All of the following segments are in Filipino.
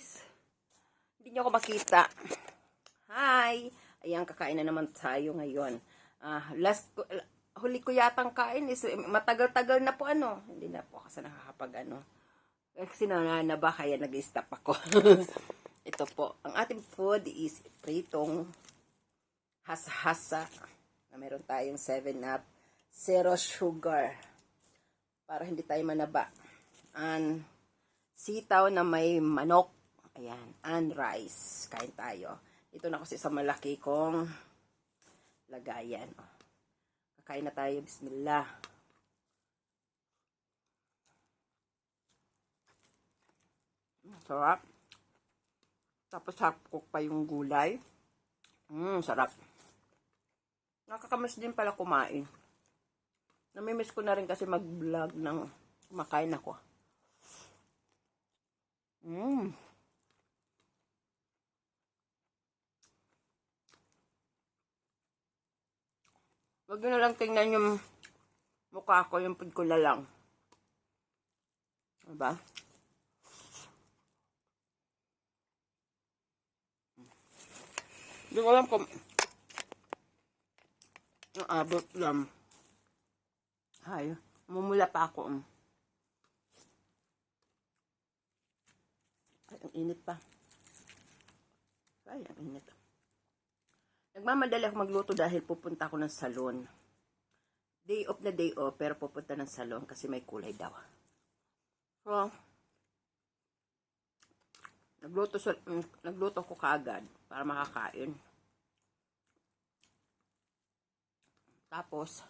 guys. Hindi niyo ako makita. Hi! Ayan, kakain na naman tayo ngayon. Ah, last, huli ko yatang kain is eh, matagal-tagal na po ano. Hindi na po kasi nakakapag ano. Kasi na, na ba kaya nag-stop ako. Ito po, ang ating food is pritong hasa-hasa na meron tayong 7-up, zero sugar para hindi tayo manaba. And sitaw na may manok, ayan, and rice. Kain tayo. Ito na kasi sa malaki kong lagayan. Kakain na tayo, bismillah. Mm, Sarap. Tapos hapkok pa yung gulay. Mmm, sarap. Nakakamiss din pala kumain. Namimiss ko na rin kasi mag-vlog ng kumakain ako. Mmm. Huwag na lang tingnan yung mukha ko, yung pud ko na lang. Diba? Hindi ko alam kung naabot lang. Ay, mumula pa ako. um. Ay, ang init pa. Ay, ang init. Nagmamadali ako magluto dahil pupunta ako ng salon. Day off na day off, pero pupunta ng salon kasi may kulay daw. So, nagluto, sa, mm, nagluto ko kaagad para makakain. Tapos,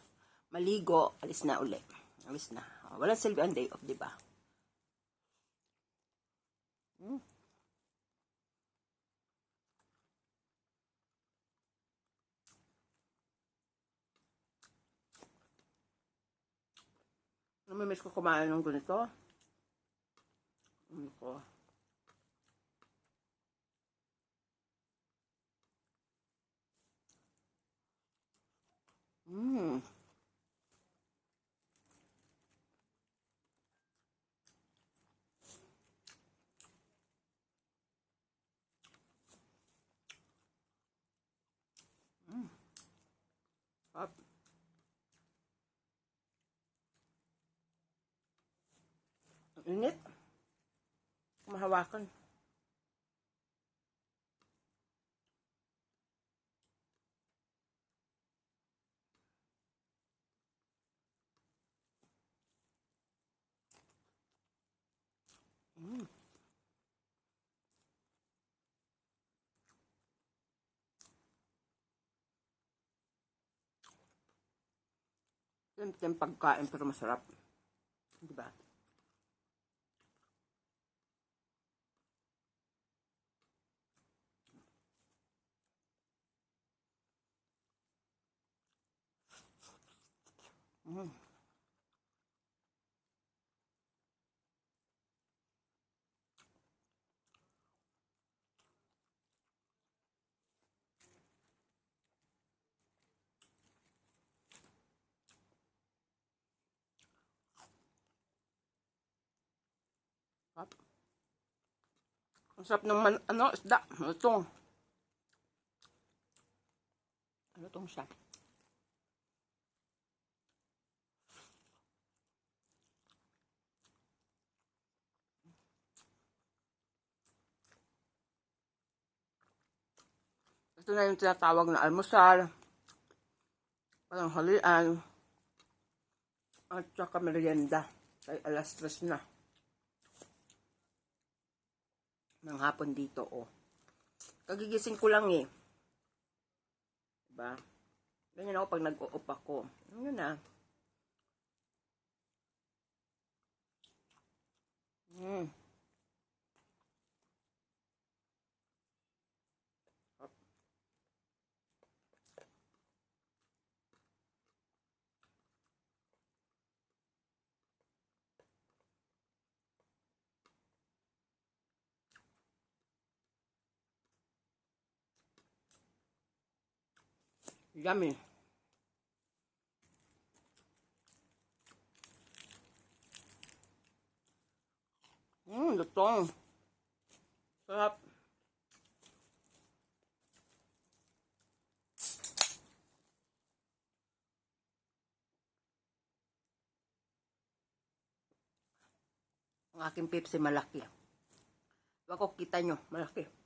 maligo, alis na uli. Alis na. Walang silbi ang day off, di ba? Mm. Namimiss ko kumain ng ganito. Ano ko? Mmm. Up. Init. Mahawakan. Mm. Simple yung pagkain pero masarap. Di ba? Mm. Sarap. Ang sarap ng man, ano, isda. Lutong. Lutong siya. Ito na yung tinatawag na almusal. Parang halian. At saka merienda. Kay alas tres na. ng hapon dito, oh. Kagigising ko lang, eh. Diba? Ganyan ako pag nag-o-off ako. Yun na. Mm. Yummy. Mmm, lutong. Sarap. Ang aking Pepsi malaki. Bako kita nyo, malaki.